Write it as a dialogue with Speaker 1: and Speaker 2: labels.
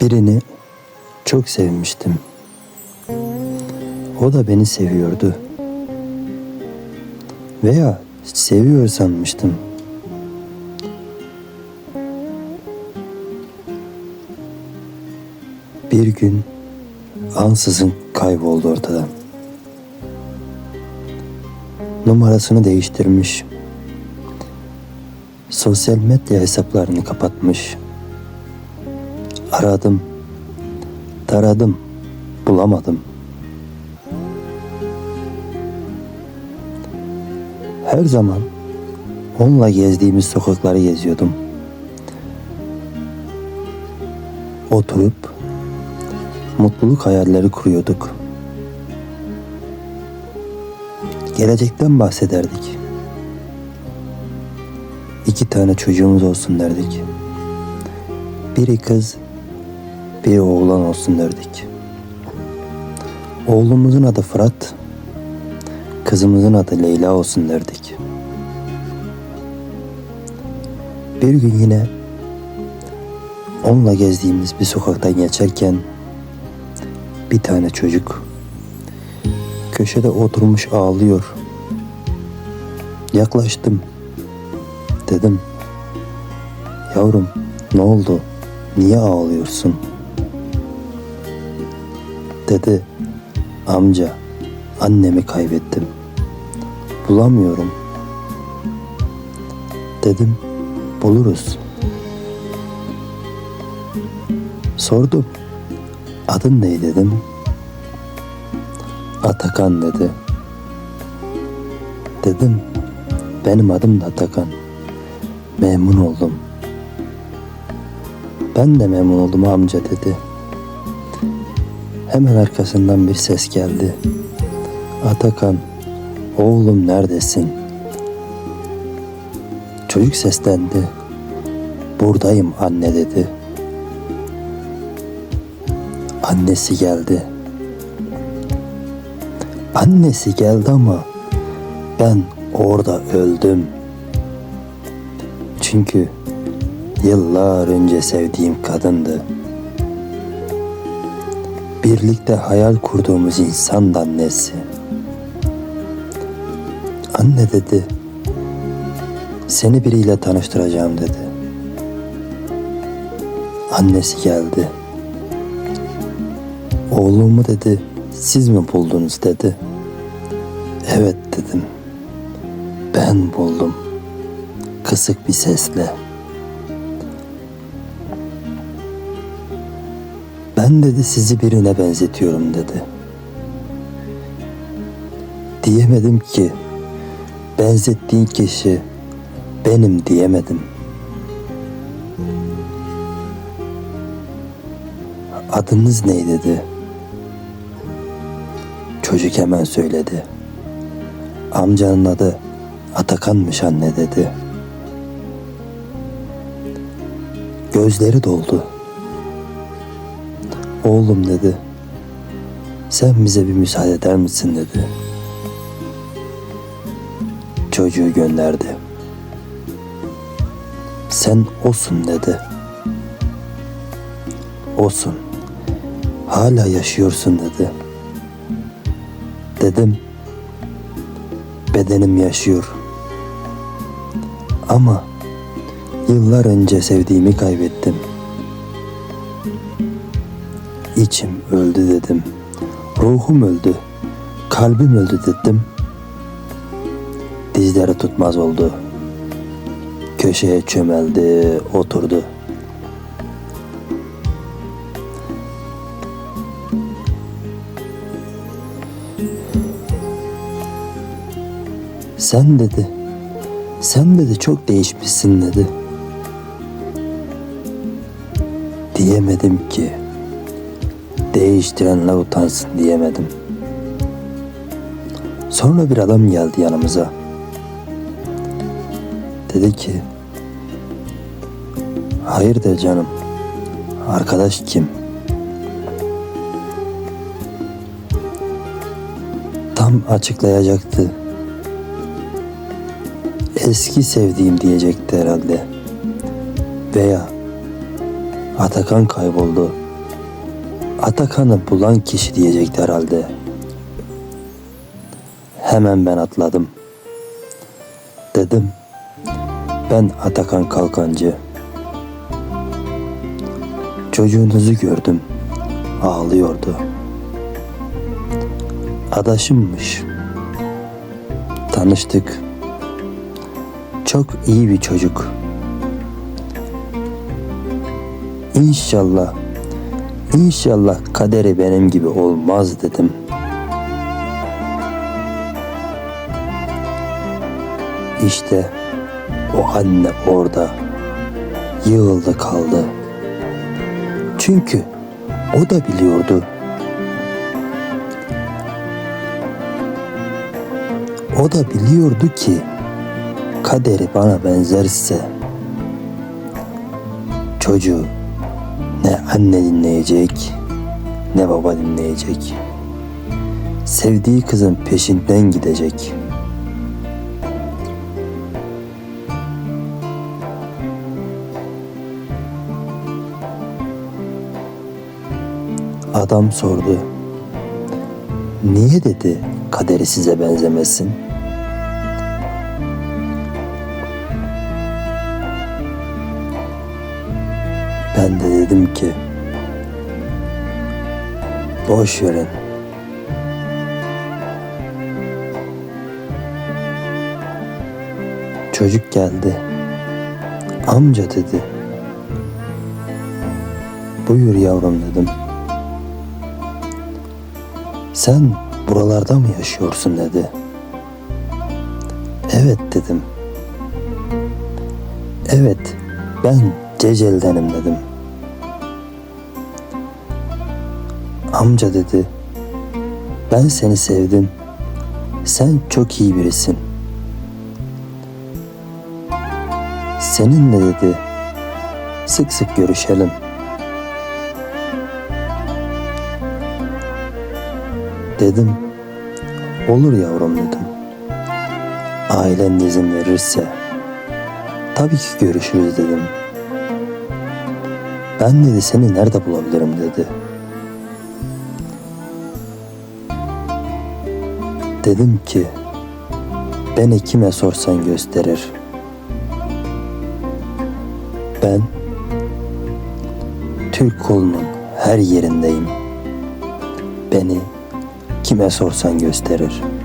Speaker 1: Birini çok sevmiştim. O da beni seviyordu. Veya seviyor sanmıştım. Bir gün ansızın kayboldu ortadan. Numarasını değiştirmiş. Sosyal medya hesaplarını kapatmış. Aradım, taradım, bulamadım. Her zaman onunla gezdiğimiz sokakları geziyordum. Oturup mutluluk hayalleri kuruyorduk. Gelecekten bahsederdik. İki tane çocuğumuz olsun derdik. Biri kız, biri oğlan olsun derdik. Oğlumuzun adı Fırat, kızımızın adı Leyla olsun derdik. Bir gün yine onunla gezdiğimiz bir sokaktan geçerken bir tane çocuk köşede oturmuş ağlıyor. Yaklaştım. Dedim. Yavrum ne oldu? Niye ağlıyorsun? Dedi. Amca annemi kaybettim. Bulamıyorum. Dedim. Buluruz. Sordum. Adın ne dedim. Atakan dedi. Dedim. Benim adım da Atakan. Memnun oldum. Ben de memnun oldum amca dedi. Hemen arkasından bir ses geldi. Atakan, oğlum neredesin? Çocuk seslendi. Buradayım anne dedi. Annesi geldi. Annesi geldi ama ben orada öldüm. Çünkü yıllar önce sevdiğim kadındı. Birlikte hayal kurduğumuz insan annesi. Anne dedi. Seni biriyle tanıştıracağım dedi. Annesi geldi. Oğlumu dedi. Siz mi buldunuz dedi. Evet dedim. Ben buldum. Kısık bir sesle. Ben dedi sizi birine benzetiyorum dedi. Diyemedim ki benzettiğin kişi benim diyemedim. Adınız ne dedi. Çocuk hemen söyledi. Amcanın adı Atakan'mış anne dedi. Gözleri doldu. Oğlum dedi. Sen bize bir müsaade eder misin dedi. Çocuğu gönderdi. Sen osun dedi. Osun. Hala yaşıyorsun dedi. Dedim. Bedenim yaşıyor. Ama yıllar önce sevdiğimi kaybettim. İçim öldü dedim. Ruhum öldü. Kalbim öldü dedim. Dizleri tutmaz oldu. Köşeye çömeldi, oturdu. Sen dedi. Sen dedi çok değişmişsin dedi. Diyemedim ki. Değiştirenler utansın diyemedim. Sonra bir adam geldi yanımıza. Dedi ki Hayırdır canım? Arkadaş kim? Tam açıklayacaktı. Eski sevdiğim diyecekti herhalde. Veya Atakan kayboldu. Atakan'ı bulan kişi diyecekti herhalde. Hemen ben atladım. Dedim, ben Atakan Kalkancı. Çocuğunuzu gördüm, ağlıyordu. Adaşımmış. Tanıştık. Çok iyi bir çocuk. İnşallah, inşallah kaderi benim gibi olmaz dedim. İşte o anne orada yığıldı kaldı. Çünkü o da biliyordu. O da biliyordu ki kaderi bana benzerse çocuğu ne anne dinleyecek ne baba dinleyecek. Sevdiği kızın peşinden gidecek. Adam sordu. Niye dedi kaderi size benzemesin? Ben de dedim ki boş verin. Çocuk geldi. Amca dedi. Buyur yavrum dedim. Sen buralarda mı yaşıyorsun dedi. Evet dedim. Evet ben Cecel'denim dedim. Amca dedi. Ben seni sevdim. Sen çok iyi birisin. Seninle dedi. Sık sık görüşelim. Dedim. Olur yavrum dedim. Ailen izin verirse tabii ki görüşürüz dedim. Ben dedi seni nerede bulabilirim dedi. Dedim ki beni kime sorsan gösterir. Ben Türk kolunun her yerindeyim. Beni kime sorsan gösterir.''